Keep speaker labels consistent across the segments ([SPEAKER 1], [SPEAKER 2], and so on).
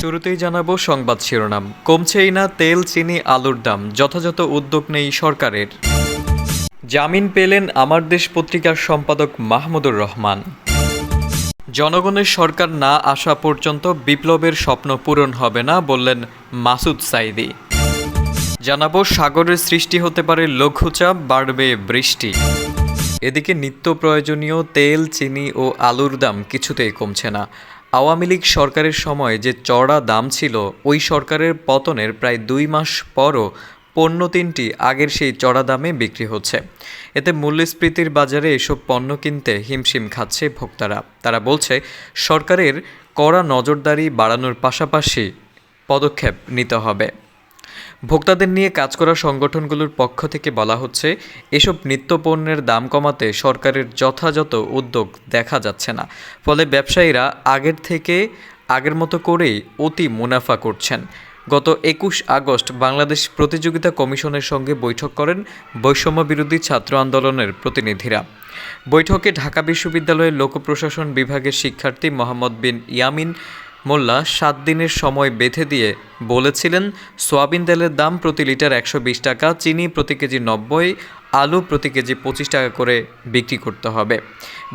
[SPEAKER 1] শুরুতেই জানাব সংবাদ শিরোনাম। কমছেই না তেল, চিনি, আলুর দাম। যথাযথ উদ্যোগ নেই সরকারের। জামিন পেলেন আমার দেশ পত্রিকার সম্পাদক মাহমুদুর রহমান। জনগণের সরকার না আসা পর্যন্ত বিপ্লবের স্বপ্ন পূরণ হবে না বললেন মাসুদ সাইদি। জানাব সাগরের সৃষ্টি হতে পারে লঘুচাপ, বাড়বে বৃষ্টি। এদিকে নিত্য প্রয়োজনীয় তেল, চিনি ও আলুর দাম কিছুতেই কমছে না। আওয়ামী লীগ সরকারের সময় যে চড়া দাম ছিল, ওই সরকারের পতনের প্রায় দুই মাস পরও পণ্য তিনটি আগের সেই চড়া দামে বিক্রি হচ্ছে। এতে মূল্যস্ফীতির বাজারে এসব পণ্য কিনতে হিমশিম খাচ্ছে ভোক্তারা। তারা বলছে, সরকারের কড়া নজরদারি বাড়ানোর পাশাপাশি পদক্ষেপ নিতে হবে। ভোক্তাদের নিয়ে কাজ করা সংগঠনগুলোর পক্ষ থেকে বলা হচ্ছে, এসব নিত্যপণ্যের দাম কমাতে সরকারের যথাযথ উদ্যোগ দেখা যাচ্ছে না। ফলে ব্যবসায়ীরা আগের থেকে আগের মতো করেই অতি মুনাফা করছেন। গত একুশ আগস্ট বাংলাদেশ প্রতিযোগিতা কমিশনের সঙ্গে বৈঠক করেন বৈষম্য বিরোধী ছাত্র আন্দোলনের প্রতিনিধিরা। বৈঠকে ঢাকা বিশ্ববিদ্যালয়ের লোক প্রশাসন বিভাগের শিক্ষার্থী মোহাম্মদ বিন ইয়ামিন মোল্লা সাত দিনের সময় বেঁধে দিয়ে বলেছিলেন, সোয়াবিন তেলের দাম প্রতি লিটার একশো বিশ টাকা, চিনি প্রতি কেজি নব্বই, আলু প্রতি কেজি পঁচিশ টাকা করে বিক্রি করতে হবে।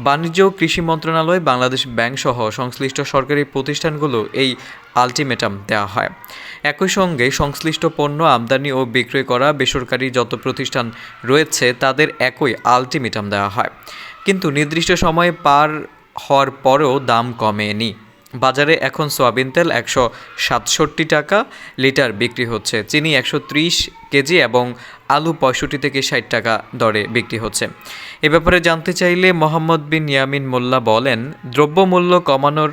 [SPEAKER 1] বাণিজ্য ও কৃষি মন্ত্রণালয় বাংলাদেশ ব্যাংক সহ সংশ্লিষ্ট সরকারি প্রতিষ্ঠানগুলো এই আলটিমেটাম দেওয়া হয়। একই সঙ্গে সংশ্লিষ্ট পণ্য আমদানি ও বিক্রয় করা বেসরকারি যত প্রতিষ্ঠান রয়েছে, তাদের একই আলটিমেটাম দেওয়া হয়। কিন্তু নির্দিষ্ট সময়ে পার হওয়ার পরেও দাম কমেনি। বাজারে এখন সয়াবিন তেল একশো সাতষট্টি টাকা, লিটার বিক্রি হচ্ছে চিনি একশো ত্রিশ কেজি এবং আলু পঁয়ষট্টি থেকে ষাট টাকা দরে বিক্রি হচ্ছে। এ ব্যাপারে জানতে চাইলে মোহাম্মদ বিন ইয়ামিন মোল্লা বলেন, দ্রব্যমূল্য কমানোর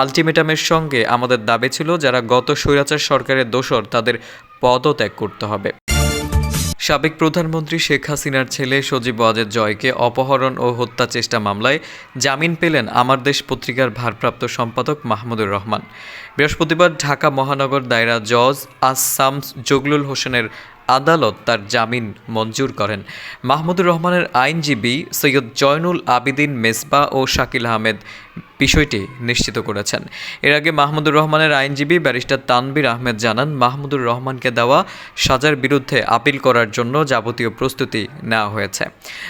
[SPEAKER 1] আলটিমেটামের সঙ্গে আমাদের দাবি ছিল যারা গত স্বৈরাচার সরকারের দোসর তাদের পদত্যাগ করতে হবে। সাবেক প্রধানমন্ত্রী শেখ হাসিনার ছেলে সজীব ওয়াজেদ জয়কে অপহরণ ও হত্যা চেষ্টা মামলায় জামিন পেলেন আমার দেশ পত্রিকার ভারপ্রাপ্ত সম্পাদক মাহমুদুর রহমান। বৃহস্পতিবার ঢাকা মহানগর দায়রা জজ আসামস জগলুল হোসেনের আদালত তার জামিন মঞ্জুর করেন। মাহমুদুর রহমানের আইনজীবী সৈয়দ জয়নুল আবিদিন মেসবা ও শাকিল আহমেদ বিষয়টি নিশ্চিত করেছেন। এর আগে মাহমুদুর রহমানের আইনজীবী ব্যারিস্টার তানবির আহমেদ জানান, মাহমুদুর রহমানকে দেওয়া সাজার বিরুদ্ধে আপিল করার জন্য যাবতীয় প্রস্তুতি নেওয়া হয়েছে।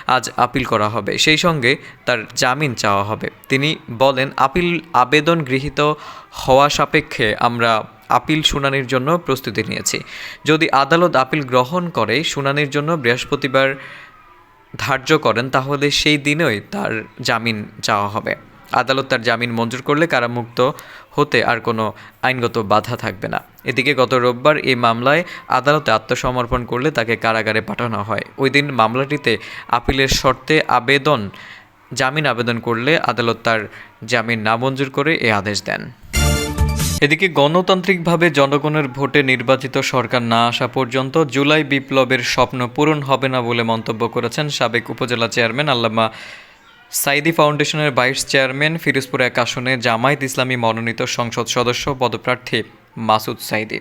[SPEAKER 1] আজ আপিল করা হবে, সেই সঙ্গে তার জামিন চাওয়া হবে। তিনি বলেন, আপিল আবেদন গৃহীত হওয়া সাপেক্ষে আমরা আপিল শুনানির জন্য প্রস্তুতি নিয়েছি। যদি আদালত আপিল গ্রহণ করে, শুনানির জন্য বৃহস্পতিবার ধার্য করেন, তাহলে সেই দিনই তার জামিন চাওয়া হবে। আদালত তার জামিন মঞ্জুর করলে কারামুক্ত হতে আর কোনো আইনগত বাধা থাকবে না। এদিকে গত রোববার এই মামলায় আদালতে আত্মসমর্পণ করলে তাকে কারাগারে পাঠানো হয়। ওই দিন মামলাটিতে আপিলের শর্তে আবেদন, জামিন আবেদন করলে আদালত তার জামিন নামঞ্জুর করে এ আদেশ দেন। এদিকে গণতান্ত্রিকভাবে জনগণের ভোটে নির্বাচিত সরকার না আসা পর্যন্ত জুলাই বিপ্লবের স্বপ্ন পূরণ হবে না বলে মন্তব্য করেছেন সাবেক উপজেলা চেয়ারম্যান আল্লামা সাইদি ফাউন্ডেশনের ভাইস চেয়ারম্যান ফিরোজপুর এক আসনে জামায়াত ইসলামী মনোনীত সংসদ সদস্য পদপ্রার্থী মাসুদ সাইদি।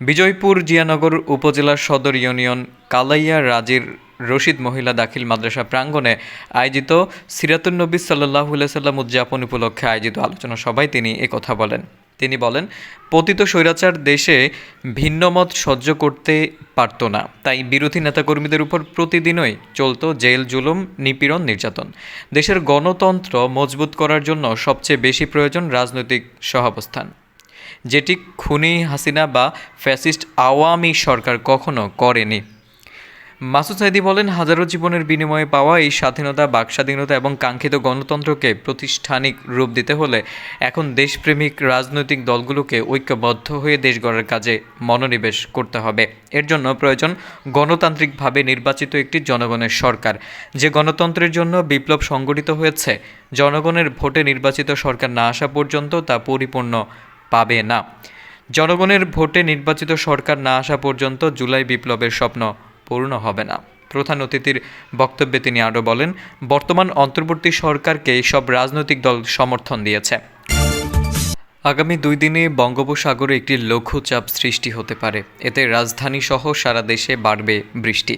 [SPEAKER 1] বিজয়পুর জিয়ানগর উপজেলার সদর ইউনিয়ন কালাইয়া রাজির রশিদ মহিলা দাখিল মাদ্রাসা প্রাঙ্গণে আয়োজিত সিরাতুন্নবী সাল্লাহ সাল্লাম উদযাপন উপলক্ষে আয়োজিত আলোচনা সভায় তিনি একথা বলেন। তিনি বলেন, পতিত স্বৈরাচার দেশে ভিন্নমত সহ্য করতে পারত না। তাই বিরোধী নেতাকর্মীদের উপর প্রতিদিনই চলত জেল, জুলুম, নিপীড়ন, নির্যাতন। দেশের গণতন্ত্র মজবুত করার জন্য সবচেয়ে বেশি প্রয়োজন রাজনৈতিক সহাবস্থান। যেটি খুনি হাসিনা বা ফ্যাসিস্ট আওয়ামী সরকার কখনো করেনি। মাসুদ সাইদি বলেন, হাজারো জীবনের বিনিময়ে পাওয়া এই স্বাধীনতা, বাকস্বাধীনতা এবং কাঙ্ক্ষিত গণতন্ত্রকে প্রতিষ্ঠানিক রূপ দিতে হলে এখন দেশপ্রেমিক রাজনৈতিক দলগুলোকে ঐক্যবদ্ধ হয়ে দেশ গড়ার কাজে মনোনিবেশ করতে হবে। এর জন্য প্রয়োজন গণতান্ত্রিকভাবে নির্বাচিত একটি জনগণের সরকার। যে গণতন্ত্রের জন্য বিপ্লব সংগঠিত হয়েছে, জনগণের ভোটে নির্বাচিত সরকার না আসা পর্যন্ত তা পরিপূর্ণ পাবে না। জনগণের ভোটে নির্বাচিত সরকার না আসা পর্যন্ত জুলাই বিপ্লবের স্বপ্ন পূর্ণ হবে না। প্রধান অতিথির বক্তব্যে তিনি আরও বলেন, বর্তমান অন্তর্বর্তী সরকারকে সব রাজনৈতিক দল সমর্থন দিয়েছে। আগামী দুই দিনে বঙ্গোপসাগরে একটি লঘুচাপ সৃষ্টি হতে পারে। এতে রাজধানী সহ সারা দেশে বাড়বে বৃষ্টি।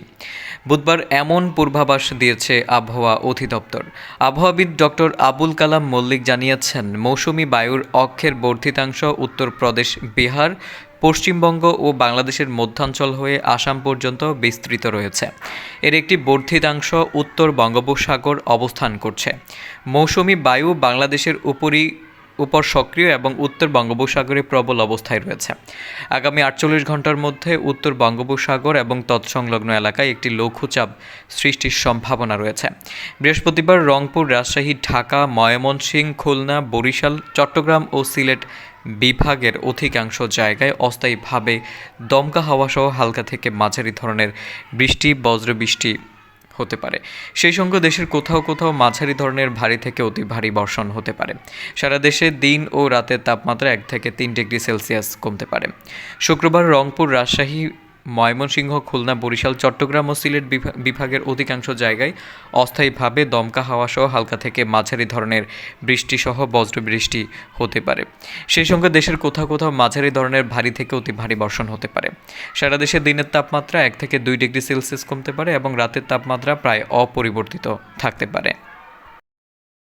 [SPEAKER 1] বুধবার এমন পূর্বাভাস দিয়েছে আবহাওয়া অধিদপ্তর। আবহাওয়াবিদ ডক্টর আবুল কালাম মল্লিক জানিয়েছেন, মৌসুমি বায়ুর অক্ষের বর্ধিতাংশ উত্তরপ্রদেশ, বিহার পশ্চিমবঙ্গ ও বাংলাদেশের মধ্যাঞ্চল হয়ে আসাম পর্যন্ত বিস্তৃত রয়েছে। এর একটি বর্ধিতাংশ উত্তর বঙ্গোপসাগর অবস্থান করছে। মৌসুমি বায়ু বাংলাদেশের উপরই উপর সক্রিয় এবং উত্তর বঙ্গোপসাগরে প্রবল অবস্থায় রয়েছে। আগামী আটচল্লিশ ঘণ্টার মধ্যে উত্তর বঙ্গোপসাগর এবং তৎসংলগ্ন এলাকায় একটি লঘুচাপ সৃষ্টির সম্ভাবনা রয়েছে। বৃহস্পতিবার রংপুর, রাজশাহী, ঢাকা, ময়মনসিংহ, খুলনা, বরিশাল, চট্টগ্রাম ও সিলেট বিভাগের অধিকাংশ জায়গায় অস্থায়ীভাবে দমকা হাওয়াসহ হালকা থেকে মাঝারি ধরনের বৃষ্টি, বজ্রবৃষ্টি হতে পারে। সেই সঙ্গে দেশের কোথাও কোথাও মাঝারি ধরনের ভারী থেকে অতি ভারী বর্ষণ হতে পারে। সারা দেশে দিন ও রাতের তাপমাত্রা এক থেকে তিন ডিগ্রি সেলসিয়াস কমতে পারে। শুক্রবার রংপুর, রাজশাহী ময়মনসিংহ, খুলনা, বরিশাল, চট্টগ্রাম ও সিলেট বিভা- বিভাগের অধিকাংশ জায়গায় অস্থায়ীভাবে দমকা হাওয়া সহ হালকা থেকে মাঝারি ধরনের বৃষ্টিসহ বজ্রবৃষ্টি হতে পারে। সেই সঙ্গে দেশের কোথাও কোথাও মাঝারি ধরনের ভারী থেকে অতি ভারী বর্ষণ হতে পারে। সারা দেশে দিনের তাপমাত্রা এক থেকে দুই ডিগ্রি সেলসিয়াস কমতে পারে এবং রাতের তাপমাত্রা প্রায় অপরিবর্তিত থাকতে পারে।